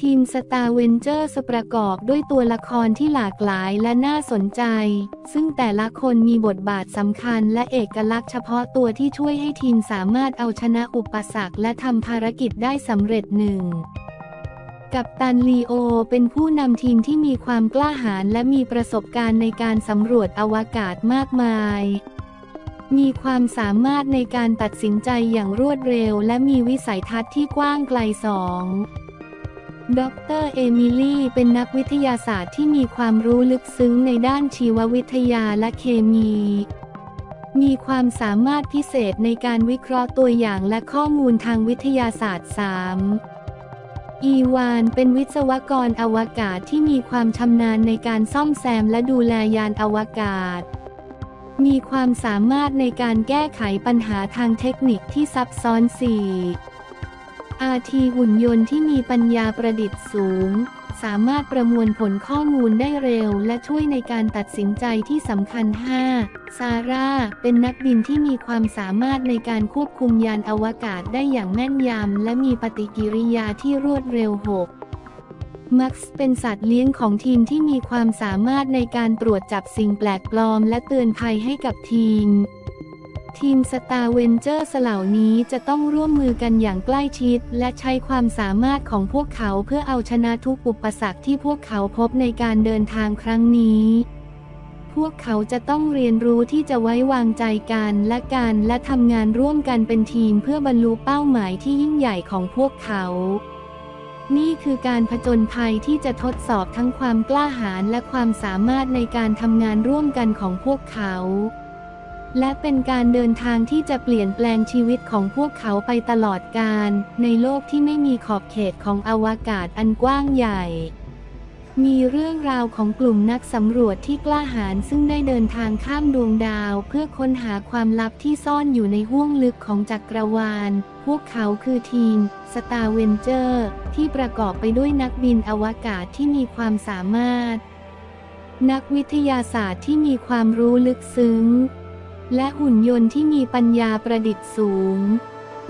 ทีมสตาร์เวนเจอร์สประกอบด้วยตัวละครที่หลากหลายและน่าสนใจ ซึ่งแต่ละคนมีบทบาทสำคัญและเอกลักษณ์เฉพาะตัวที่ช่วยให้ทีมสามารถเอาชนะอุปสรรคและทำภารกิจได้สำเร็จหนึ่งกับตันลีโอเป็นผู้นำทีมที่มีความกล้าหาญและมีประสบการณ์ในการสำรวจอวกาศมากมายมีความสามารถในการตัดสินใจอย่างรวดเร็ว และมีวิสัยทัศน์ที่กว้างไกลสอง ดรเอมิลี่ เป็นนักวิทยาศาสตร์ที่มีความรู้ลึกซึ้งในด้านชีววิทยาและเคมี มีความสามารถพิเศษในการวิเคราะห์ตัวอย่างและข้อมูลทางวิทยาศาสตร์ 3. อีวานเป็นวิศวกรอวกาศที่มีความชำนาญในการซ่อมแซมและดูแลยานอวกาศ มีความสามารถในการแก้ไขปัญหาทางเทคนิคที่ซับซ้อน 4. อาทีหุ่นยนต์ที่มีปัญญาประดิษฐ์สูง สามารถประมวลผลข้อมูลได้เร็ว และช่วยในการตัดสินใจที่สำคัญ 5. ซาร่า เป็นนักบินที่มีความสามารถในการควบคุมยานอวกาศได้อย่างแม่นยำและมีปฏิกิริยาที่รวดเร็ว 6. มักซ์เป็นสัตว์เลี้ยงของทีมที่มีความสามารถในการตรวจจับสิ่งแปลกปลอมและเตือนภัยให้กับทีม ทีมสตาร์เวนเจอร์สเหล่านี้จะต้องร่วมมือกันอย่างใกล้ชิด และใช้ความสามารถของพวกเขาเพื่อเอาชนะทุกอุปสรรคที่พวกเขาพบในการเดินทางครั้งนี้ พวกเขาจะต้องเรียนรู้ที่จะไว้วางใจกันและกันและทำงานร่วมกันเป็นทีมเพื่อบรรลุเป้าหมายที่ยิ่งใหญ่ของพวกเขานี่คือการผจญภัยที่จะทดสอบทั้งความกล้าหาญและความสามารถในการทำงานร่วมกันของพวกเขา และเป็นการเดินทางที่จะเปลี่ยนแปลงชีวิตของพวกเขาไปตลอดกาลในโลกที่ไม่มีขอบเขตของอวกาศอันกว้างใหญ่ มีเรื่องราวของกลุ่มนักสำรวจที่กล้าหาญซึ่งได้เดินทางข้ามดวงดาวเพื่อค้นหาความลับที่ซ่อนอยู่ในห้วงลึกของจักรวาล พวกเขาคือทีม Star v e n g e r ที่ประกอบไปด้วยนักบินอวกาศที่มีความสามารถ นักวิทยาศาสตร์ที่มีความรู้ลึกซึ้ง และหุ่นยนต์ที่มีปัญญาประดิษฐ์สูง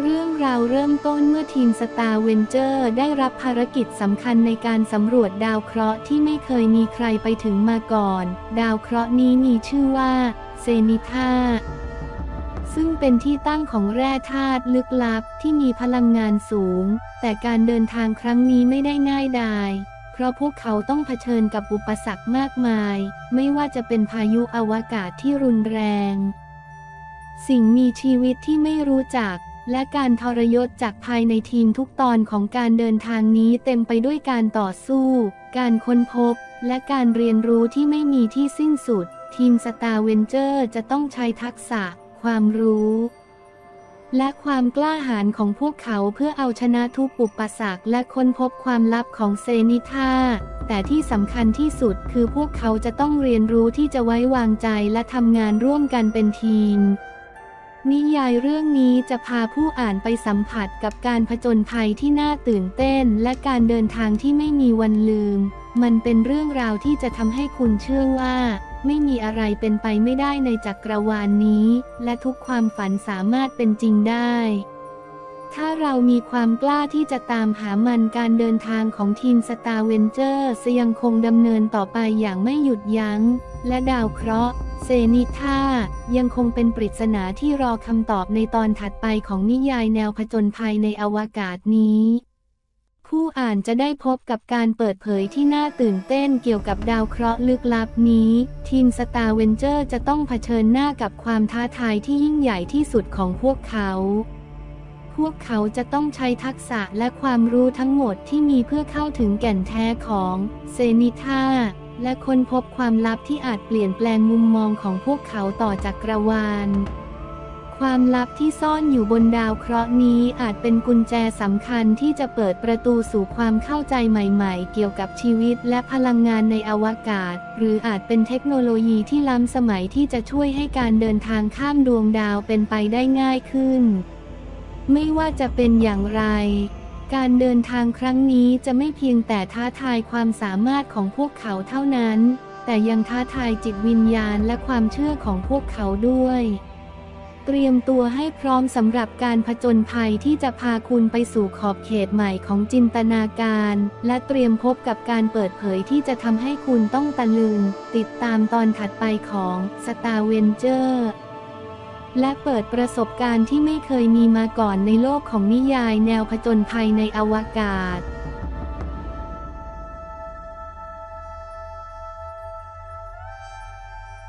เรื่องราวเริ่มต้นเมื่อทีม Star v e n g e r ได้รับภารกิจสำคัญในการสำรวจดาวเคราะห์ที่ไม่เคยมีใครไปถึงมาก่อน ดาวเคราะห์นี้มีชื่อว่าเซนิธาซึ่งเป็นที่ตั้งของแร่ธาตุลึกลับที่มีพลังงานสูง แต่การเดินทางครั้งนี้ไม่ได้ง่ายดายเพราะพวกเขาต้องเผชิญกับอุปสรรคมากมาย ไม่ว่าจะเป็นพายุอวกาศที่รุนแรง สิ่งมีชีวิตที่ไม่รู้จัก และการทรยศจากภายในทีมทุกตอนของการเดินทางนี้เต็มไปด้วยการต่อสู้ การค้นพบ และการเรียนรู้ที่ไม่มีที่สิ้นสุด ทีมสตาร์เวนเจอร์จะต้องใช้ทักษะ ความรู้และความกล้าหาญของพวกเขาเพื่อเอาชนะทุกอุปสรรคและค้นพบความลับของเซนิธาแต่ที่สำคัญที่สุดคือพวกเขาจะต้องเรียนรู้ที่จะไว้วางใจและทำงานร่วมกันเป็นทีม นิยายเรื่องนี้จะพาผู้อ่านไปสัมผัสกับการผจญภัยที่น่าตื่นเต้น และการเดินทางที่ไม่มีวันลืม มันเป็นเรื่องราวที่จะทำให้คุณเชื่อว่า ไม่มีอะไรเป็นไปไม่ได้ในจักรวาลนนี้ และทุกความฝันสามารถเป็นจริงได้ ถ้าเรามีความกล้าที่จะตามหามันการเดินทางของทีมสตาร์เวนเจอร์ยังคงดำเนินต่อไปอย่างไม่หยุดยัง้ง และดาวเคราะห์ เซนิธายังคงเป็นปริศนาที่รอคำตอบในตอนถัดไปของนิยายแนวผจญภัยในอวกาศนี้ ผู้อ่านจะได้พบกับการเปิดเผยที่น่าตื่นเต้นเกี่ยวกับดาวเคราะห์ลึกลับนี้ ทีมสตาร์เวนเจอร์จะต้องเผชิญหน้ากับความท้าทายที่ยิ่งใหญ่ที่สุดของพวกเขา พวกเขาจะต้องใช้ทักษะและความรู้ทั้งหมดที่มีเพื่อเข้าถึงแก่นแท้ของเซนิธา และค้นพบความลับที่อาจเปลี่ยนแปลงมุมมองของพวกเขาต่อจักรวาลความลับที่ซ่อนอยู่บนดาวเคราะห์นี้อาจเป็นกุญแจสำคัญที่จะเปิดประตูสู่ความเข้าใจใหม่ๆ เกี่ยวกับชีวิตและพลังงานในอวกาศ หรืออาจเป็นเทคโนโลยีที่ล้ำสมัยที่จะช่วยให้การเดินทางข้ามดวงดาวเป็นไปได้ง่ายขึ้น ไม่ว่าจะเป็นอย่างไร การเดินทางครั้งนี้จะไม่เพียงแต่ท้าทายความสามารถของพวกเขาเท่านั้น แต่ยังท้าทายจิตวิญญาณและความเชื่อของพวกเขาด้วย เตรียมตัวให้พร้อมสำหรับการผจญภัยที่จะพาคุณไปสู่ขอบเขตใหม่ของจินตนาการ และเตรียมพบกับการเปิดเผยที่จะทำให้คุณต้องตะลึง ติดตามตอนถัดไปของ Star Venture และเปิดประสบการณ์ที่ไม่เคยมีมาก่อนในโลกของนิยายแนวผจญภัยในอวกาศ